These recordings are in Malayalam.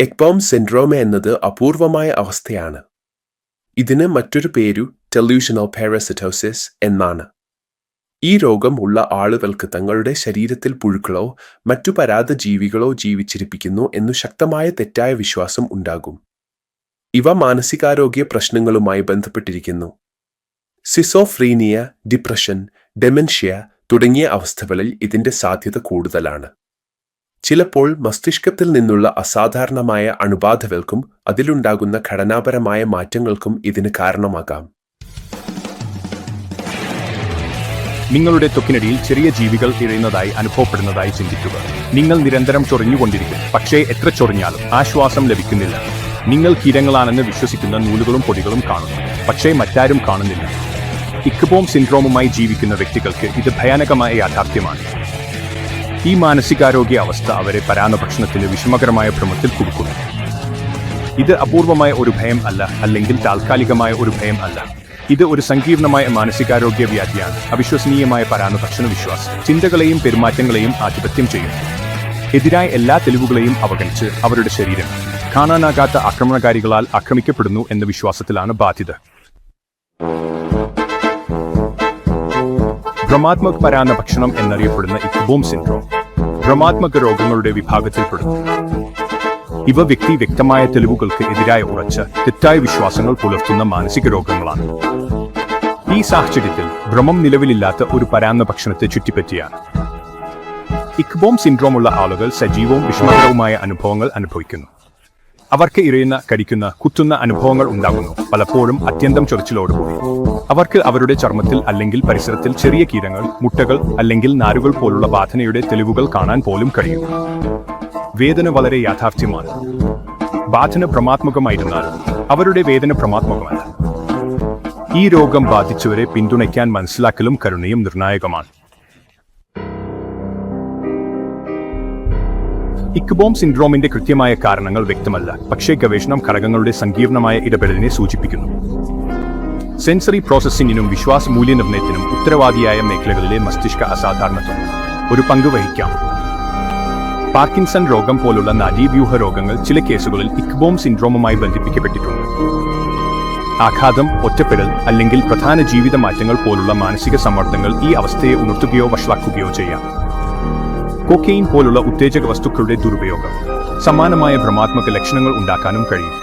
എക്ബോം സിൻഡ്രോമ എന്നത് അപൂർവമായ അവസ്ഥയാണ്. ഇതിന് മറ്റൊരു പേരു ടെല്യൂഷണൽ പാരസിറ്റോസിസ് എന്നാണ്. ഈ രോഗം ഉള്ള ആളുകൾക്ക് തങ്ങളുടെ ശരീരത്തിൽ പുഴുക്കളോ മറ്റു പരാത ജീവികളോ ജീവിച്ചിരിപ്പിക്കുന്നു എന്നു ശക്തമായ തെറ്റായ വിശ്വാസം ഉണ്ടാകും. ഇവ മാനസികാരോഗ്യ പ്രശ്നങ്ങളുമായി ബന്ധപ്പെട്ടിരിക്കുന്നു. സിസോഫ്രീനിയ ഡിപ്രഷൻ ഡെമൻഷ്യ തുടങ്ങിയ അവസ്ഥകളിൽ ഇതിന്റെ സാധ്യത കൂടുതലാണ്. ചിലപ്പോൾ മസ്തിഷ്കത്തിൽ നിന്നുള്ള അസാധാരണമായ അണുബാധകൾക്കും അതിലുണ്ടാകുന്ന ഘടനാപരമായ മാറ്റങ്ങൾക്കും ഇതിന് കാരണമാകാം. നിങ്ങളുടെ തൊക്കിനടിയിൽ ചെറിയ ജീവികൾ ഇഴയുന്നതായി അനുഭവപ്പെടുന്നതായി ചിന്തിക്കുക. നിങ്ങൾ നിരന്തരം ചൊറിഞ്ഞുകൊണ്ടിരിക്കും. പക്ഷേ എത്ര ചൊറിഞ്ഞാലും ആശ്വാസം ലഭിക്കുന്നില്ല. നിങ്ങൾ കീരങ്ങളാണെന്ന് വിശ്വസിക്കുന്ന നൂലുകളും പൊടികളും കാണുന്നു. പക്ഷേ മറ്റാരും കാണുന്നില്ല. ഇക്കുബോം സിൻഡ്രോമുമായി ജീവിക്കുന്ന വ്യക്തികൾക്ക് ഇത് ഭയാനകമായ യാഥാർത്ഥ്യമാണ്. ഈ മാനസികാരോഗ്യ അവസ്ഥ അവരെ പരാന്നഭക്ഷണത്തിന് വിഷമകരമായ ഭ്രമത്തിൽ കുടുക്കുന്നു. ഇത് അപൂർവമായ ഒരു ഭയം അല്ല അല്ലെങ്കിൽ താൽക്കാലികമായ ഒരു ഭയം അല്ല. ഇത് ഒരു സങ്കീർണമായ മാനസികാരോഗ്യ വ്യാധിയാണ് അവിശ്വസനീയമായ പരാന്നഭക്ഷണ വിശ്വാസം. ചിന്തകളെയും പെരുമാറ്റങ്ങളെയും ആധിപത്യം ചെയ്യുന്നു. എതിരായ എല്ലാ തെളിവുകളെയും അവഗണിച്ച് അവരുടെ ശരീരം കാണാനാകാത്ത ആക്രമണകാരികളാൽ ആക്രമിക്കപ്പെടുന്നു എന്ന വിശ്വാസത്തിലാണ് ബാധ്യത. ഭ്രമാത്മക പരാന്ന ഭക്ഷണം എന്നറിയപ്പെടുന്ന ഇക്ബോം സിൻഡ്രോം ഭ്രമാത്മക രോഗങ്ങളുടെ വിഭാഗത്തിൽപ്പെടുന്നു ഇവ വ്യക്തി വ്യക്തമായ തെളിവുകൾക്ക് എതിരായ ഉറച്ച തെറ്റായ വിശ്വാസങ്ങൾ പുലർത്തുന്ന മാനസിക രോഗങ്ങളാണ്. ഈ സാഹചര്യത്തിൽ ഭ്രമം നിലവിലില്ലാത്ത ഒരു പരാന്ന ഭക്ഷണത്തെ ചുറ്റിപ്പറ്റിയാണ്. ഇക്ബോം സിൻഡ്രോമുള്ള ആളുകൾ സജീവവും വിഷമകരവുമായ അനുഭവങ്ങൾ അനുഭവിക്കുന്നു. അവർക്ക് ഇറയുന്ന കടിക്കുന്ന കുത്തുന്ന അനുഭവങ്ങൾ ഉണ്ടാകുന്നു. പലപ്പോഴും അത്യന്തം ചൊറിച്ചിലോട് ചൊറിച്ചിലോടുകൂടി അവർക്ക് അവരുടെ ചർമ്മത്തിൽ അല്ലെങ്കിൽ പരിസരത്തിൽ ചെറിയ കീരങ്ങൾ മുട്ടകൾ അല്ലെങ്കിൽ നാരുകൾ പോലുള്ള ബാധനയുടെ തെളിവുകൾ കാണാൻ പോലും കഴിയും. വേദന വളരെ യാഥാർത്ഥ്യമാണ്. ബാധന പ്രമാത്മകമായിരുന്നാൽ അവരുടെ വേദന ഭ്രമാത്മകമല്ല ഈ രോഗം ബാധിച്ചവരെ പിന്തുണയ്ക്കാൻ മനസ്സിലാക്കലും കരുണയും നിർണായകമാണ്. ഇക്ബോം സിൻഡ്രോമിന്റെ കൃത്യമായ കാരണങ്ങൾ വ്യക്തമല്ല. പക്ഷേ ഗവേഷണം ഘടകങ്ങളുടെ സങ്കീർണമായ ഇടപെടലിനെ സൂചിപ്പിക്കുന്നു. സെൻസറി പ്രോസസ്സിംഗിനും വിശ്വാസ മൂല്യനിർണയത്തിനും ഉത്തരവാദിയായ മേഖലകളിലെ മസ്തിഷ്ക അസാധാരണത്വം. ഒരു പങ്ക് വഹിക്കാം. പാർക്കിൻസൺ രോഗം പോലുള്ള നാഡീവ്യൂഹ രോഗങ്ങൾ ചില കേസുകളിൽ ഇക്ബോം സിൻഡ്രോമുമായി ബന്ധിപ്പിക്കപ്പെട്ടിട്ടുണ്ട്. ആഘാതം ഒറ്റപ്പെടൽ അല്ലെങ്കിൽ പ്രധാന ജീവിത മാറ്റങ്ങൾ പോലുള്ള മാനസിക സമ്മർദ്ദങ്ങൾ ഈ അവസ്ഥയെ ഉണർത്തുകയോ വഷളാക്കുകയോ ചെയ്യാം. കൊക്കെയിൻ പോലുള്ള ഉത്തേജക വസ്തുക്കളുടെ ദുരുപയോഗം. സമാനമായ ഭ്രമാത്മക ലക്ഷണങ്ങൾ ഉണ്ടാക്കാനും കഴിയും.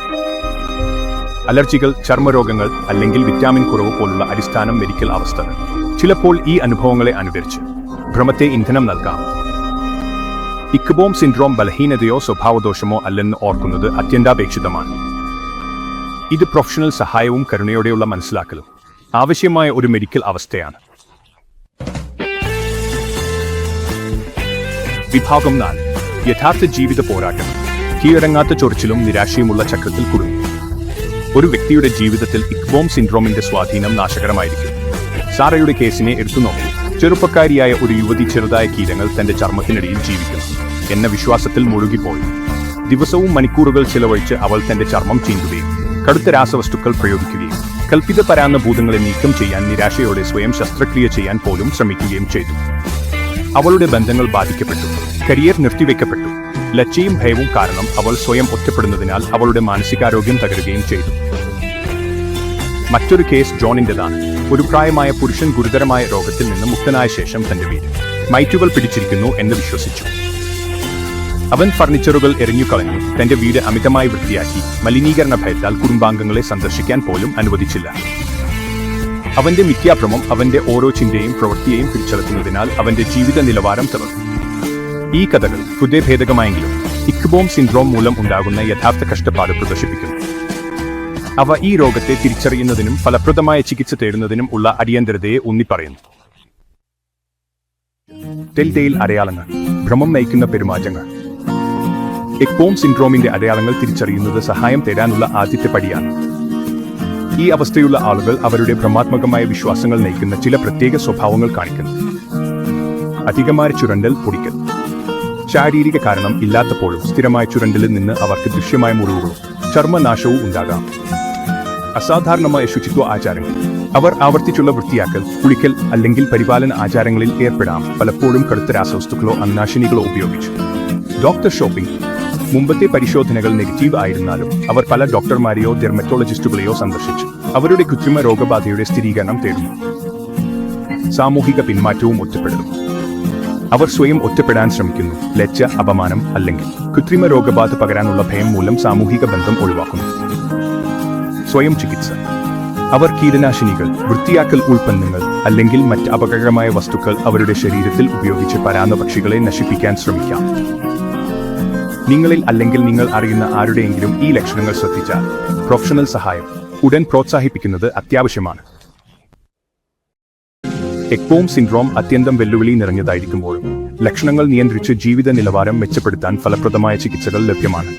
അലർജികൾ ചർമ്മരോഗങ്ങൾ അല്ലെങ്കിൽ വിറ്റാമിൻ കുറവ് പോലുള്ള അടിസ്ഥാന മെഡിക്കൽ അവസ്ഥകൾ ചിലപ്പോൾ ഈ അനുഭവങ്ങളെ അനുകരിച്ച് ഭ്രമത്തെ ഇന്ധനം നൽകാം. ഇക്ബോം സിൻഡ്രോം ബലഹീനതയോ സ്വഭാവദോഷമോ അല്ലെന്ന് ഓർക്കുന്നത് അത്യന്താപേക്ഷിതമാണ്. ഇത് പ്രൊഫഷണൽ സഹായവും കരുണയോടെയുള്ള മനസ്സിലാക്കലും ആവശ്യമായ ഒരു മെഡിക്കൽ അവസ്ഥയാണ്. വിഭാഗം നാല്. യഥാർത്ഥ ജീവിത പോരാട്ടം. കീഴടങ്ങാത്ത ചൊറിച്ചിലും നിരാശയുമുള്ള ചക്രത്തിൽ കുടുങ്ങി. ഒരു വ്യക്തിയുടെ ജീവിതത്തിൽ ഇക്ബോം സിൻഡ്രോമിന്റെ സ്വാധീനം നാശകരമായിരിക്കും. സാറയുടെ കേസിനെ എടുത്തു നോക്കി. ചെറുപ്പക്കാരിയായ ഒരു യുവതി ചെറുതായ കീരങ്ങൾ തന്റെ ചർമ്മത്തിനിടയിൽ ജീവിക്കും എന്ന വിശ്വാസത്തിൽ മുഴുകിപ്പോയി. ദിവസവും മണിക്കൂറുകൾ ചിലവഴിച്ച് അവൾ തന്റെ ചർമ്മം ചീന്തുകയും കടുത്ത രാസവസ്തുക്കൾ പ്രയോഗിക്കുകയും കൽപ്പിത പരാന്ന ഭൂതങ്ങളെ നീക്കം ചെയ്യാൻ നിരാശയോടെ സ്വയം ശസ്ത്രക്രിയ ചെയ്യാൻ പോലും ശ്രമിക്കുകയും ചെയ്തു. അവളുടെ ബന്ധങ്ങൾ ബാധിക്കപ്പെട്ടു. കരിയർ നിർത്തിവെക്കപ്പെട്ടു. ലച്ചയും ഭയവും കാരണം അവൾ സ്വയം ഒറ്റപ്പെടുന്നതിനാൽ അവളുടെ മാനസികാരോഗ്യം തകരുകയും ചെയ്തു. മറ്റൊരു കേസ് ജോണിന്റേതാണ്. ഒരു പ്രായമായ പുരുഷൻ ഗുരുതരമായ രോഗത്തിൽ നിന്ന് മുക്തനായ ശേഷം തന്റെ വീട്. മൈറ്റുകൾ പിടിച്ചിരിക്കുന്നു എന്ന് വിശ്വസിച്ചു. അവൻ ഫർണിച്ചറുകൾ എറിഞ്ഞുകളഞ്ഞു തന്റെ വീട് അമിതമായി വൃത്തിയാക്കി. മലിനീകരണ ഭയത്താൽ കുടുംബാംഗങ്ങളെ സന്ദർശിക്കാൻ പോലും അനുവദിച്ചില്ല. അവന്റെ മിഥ്യാഭ്രമം അവന്റെ ഓരോ ചിന്തയും പ്രവൃത്തിയെയും പിടിച്ചെടുക്കുന്നതിനാൽ അവന്റെ ജീവിത നിലവാരം തകർന്നു. ഈ കഥകൾ ഹൃദയഭേദകമായെങ്കിലും ഇക്ബോം സിൻഡ്രോം മൂലം ഉണ്ടാകുന്ന യഥാർത്ഥ കഷ്ടപ്പാട് പ്രദർശിപ്പിക്കുന്നു. അവ ഈ രോഗത്തെ തിരിച്ചറിയുന്നതിനും ഫലപ്രദമായ ചികിത്സ തേടുന്നതിനും ഉള്ള അടിയന്തരതയെ ഊന്നിപ്പറയുന്നു ടെൽറ്റെയിൽ അടയാളങ്ങൾ ഭ്രമം നയിക്കുന്ന പെരുമാറ്റങ്ങൾ. എക്ബോം സിൻഡ്രോമിന്റെ അടയാളങ്ങൾ തിരിച്ചറിയുന്നത് സഹായം തേടാനുള്ള ആദ്യത്തെ പടിയാണ്. ഈ അവസ്ഥയുള്ള ആളുകൾ അവരുടെ ഭ്രമാത്മകമായ വിശ്വാസങ്ങൾ നയിക്കുന്ന ചില പ്രത്യേക സ്വഭാവങ്ങൾ കാണിക്കുന്നു. അധികമായ ചുരണ്ടൽ പൊടിക്കൽ. ശാരീരിക കാരണം ഇല്ലാത്തപ്പോഴും സ്ഥിരമായ ചുരണ്ടലിൽ നിന്ന് അവർക്ക് ദൃശ്യമായ മുറിവുകളും ചർമ്മനാശവും ഉണ്ടാകാം. അസാധാരണമായ ശുചിത്വ ആചാരങ്ങൾ. അവർ ആവർത്തിച്ചുള്ള വൃത്തിയാക്കൽ കുളിക്കൽ അല്ലെങ്കിൽ പരിപാലന ആചാരങ്ങളിൽ ഏർപ്പെടാം. പലപ്പോഴും കടുത്ത രാസവസ്തുക്കളോ അന്നാശിനികളോ ഉപയോഗിച്ചു. ഡോക്ടർ ഷോപ്പിംഗ് മുമ്പത്തെ പരിശോധനകൾ നെഗറ്റീവ് ആയിരുന്നാലും അവർ പല ഡോക്ടർമാരെയോ ഡെർമറ്റോളജിസ്റ്റുകളെയോ സന്ദർശിച്ചു. അവരുടെ കൃത്രിമ രോഗബാധയുടെ സ്ഥിരീകരണം തേടുന്നു. സാമൂഹിക പിന്മാറ്റവും ഒറ്റപ്പെടുന്നു. അവർ സ്വയം ഒറ്റപ്പെടാൻ ശ്രമിക്കുന്നു. ലജ്ജ അപമാനം അല്ലെങ്കിൽ കൃത്രിമ രോഗബാധ പകരാനുള്ള ഭയം മൂലം സാമൂഹിക ബന്ധം ഒഴിവാക്കുന്നു. സ്വയം ചികിത്സ. അവർ കീടനാശിനികൾ വൃത്തിയാക്കൽ ഉൽപ്പന്നങ്ങൾ അല്ലെങ്കിൽ മറ്റ് അപകടകരമായ വസ്തുക്കൾ അവരുടെ ശരീരത്തിൽ ഉപയോഗിച്ച് പരാന്നപക്ഷികളെ നശിപ്പിക്കാൻ ശ്രമിക്കാം. നിങ്ങളിൽ അല്ലെങ്കിൽ നിങ്ങൾ അറിയുന്ന ആരുടെയെങ്കിലും ഈ ലക്ഷണങ്ങൾ ശ്രദ്ധിച്ചാൽ പ്രൊഫഷണൽ സഹായം ഉടൻ പ്രോത്സാഹിപ്പിക്കുന്നത് അത്യാവശ്യമാണ്. എക്പോം സിൻഡ്രോം അത്യന്തം വെല്ലുവിളി നിറഞ്ഞതായിരിക്കുമ്പോഴും ലക്ഷണങ്ങൾ നിയന്ത്രിച്ച് ജീവിത നിലവാരം മെച്ചപ്പെടുത്താൻ ഫലപ്രദമായ ചികിത്സകൾ ലഭ്യമാണ്.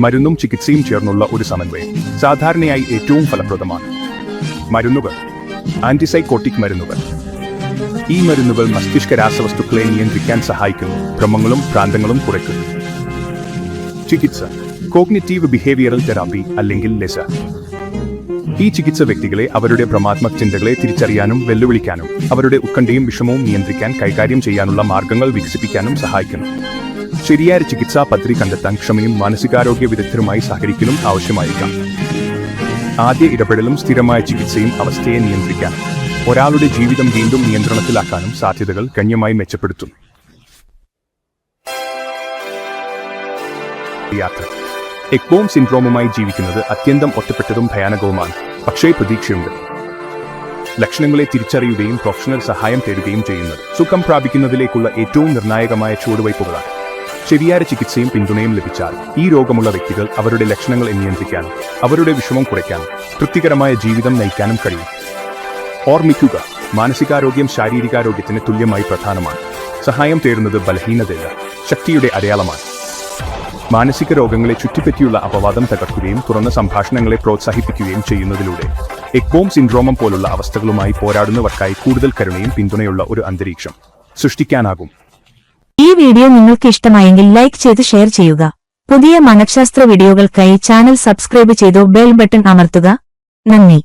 മരുന്നും ചികിത്സയും ചേർന്നുള്ള ഒരു സമന്വയം സാധാരണയായി ഏറ്റവും ഫലപ്രദമാണ്. മരുന്നുകൾ ആന്റിസൈക്കോട്ടിക് മരുന്നുകൾ ഈ മരുന്നുകൾ മസ്തിഷ്ക രാസവസ്തുക്കളെ നിയന്ത്രിക്കാൻ സഹായിക്കുന്നു. ഭ്രമങ്ങളും പ്രാന്തങ്ങളും കുറയ്ക്കുന്നു ചികിത്സ. കോഗ്നിറ്റീവ് ബിഹേവിയറൽ തെറാപ്പി അല്ലെങ്കിൽ ലെസ. ഈ ചികിത്സ വ്യക്തികളെ അവരുടെ ഭ്രമാത്മക ചിന്തകളെ തിരിച്ചറിയാനും വെല്ലുവിളിക്കാനും അവരുടെ ഉത്കണ്ഠയും വിഷമവും നിയന്ത്രിക്കാൻ കൈകാര്യം ചെയ്യാനുള്ള മാർഗങ്ങൾ വികസിപ്പിക്കാനും സഹായിക്കുന്നു. ശരിയായ ചികിത്സാ പദ്ധതി കണ്ടെത്താൻ ക്ഷമയും മാനസികാരോഗ്യ വിദഗ്ധരുമായി സഹകരിക്കലും ആവശ്യമായിരിക്കാം ആദ്യ ഇടപെടലും സ്ഥിരമായ ചികിത്സയും അവസ്ഥയെ നിയന്ത്രിക്കാനും. ഒരാളുടെ ജീവിതം വീണ്ടും നിയന്ത്രണത്തിലാക്കാനും സാധ്യതകൾ ഗണ്യമായി മെച്ചപ്പെടുത്തും. യാത്ര. എക്ബോം സിൻഡ്രോമുമായി ജീവിക്കുന്നത് അത്യന്തം ഒറ്റപ്പെട്ടതും ഭയാനകവുമാണ്. പക്ഷേ പ്രതീക്ഷയുണ്ട്. ലക്ഷണങ്ങളെ തിരിച്ചറിയുകയും പ്രൊഫഷണൽ സഹായം തേടുകയും ചെയ്യുന്നത് സുഖം പ്രാപിക്കുന്നതിലേക്കുള്ള ഏറ്റവും നിർണായകമായ ചുവടുവയ്പ്പുകളാണ് ശരിയായ ചികിത്സയും പിന്തുണയും ലഭിച്ചാൽ ഈ രോഗമുള്ള വ്യക്തികൾ അവരുടെ ലക്ഷണങ്ങളെ നിയന്ത്രിക്കാനും അവരുടെ വിഷമം കുറയ്ക്കാനും തൃപ്തികരമായ ജീവിതം നയിക്കാനും കഴിയും. ഓർമ്മിക്കുക മാനസികാരോഗ്യം ശാരീരികാരോഗ്യത്തിന് തുല്യമായി പ്രധാനമാണ്. സഹായം തേടുന്നത് ബലഹീനതയല്ല ശക്തിയുടെ അടയാളമാണ്. മാനസിക രോഗങ്ങളെ ചുറ്റിപ്പറ്റിയുള്ള അപവാദം തകർക്കുകയും തുറന്ന സംഭാഷണങ്ങളെ പ്രോത്സാഹിപ്പിക്കുകയും ചെയ്യുന്നതിലൂടെ എക്കോം സിൻഡ്രോമം പോലുള്ള അവസ്ഥകളുമായി പോരാടുന്നവർക്കായി കൂടുതൽ കരുണയും പിന്തുണയുള്ള ഒരു അന്തരീക്ഷം സൃഷ്ടിക്കാനാകും. ഈ വീഡിയോ നിങ്ങൾക്ക് ഇഷ്ടമായെങ്കിൽ ലൈക്ക് ചെയ്ത് ഷെയർ ചെയ്യുക. പുതിയ മനഃശാസ്ത്ര വീഡിയോകൾക്കായി ചാനൽ സബ്സ്ക്രൈബ് ചെയ്തു ബെൽ ബട്ടൺ അമർത്തുക. നന്ദി.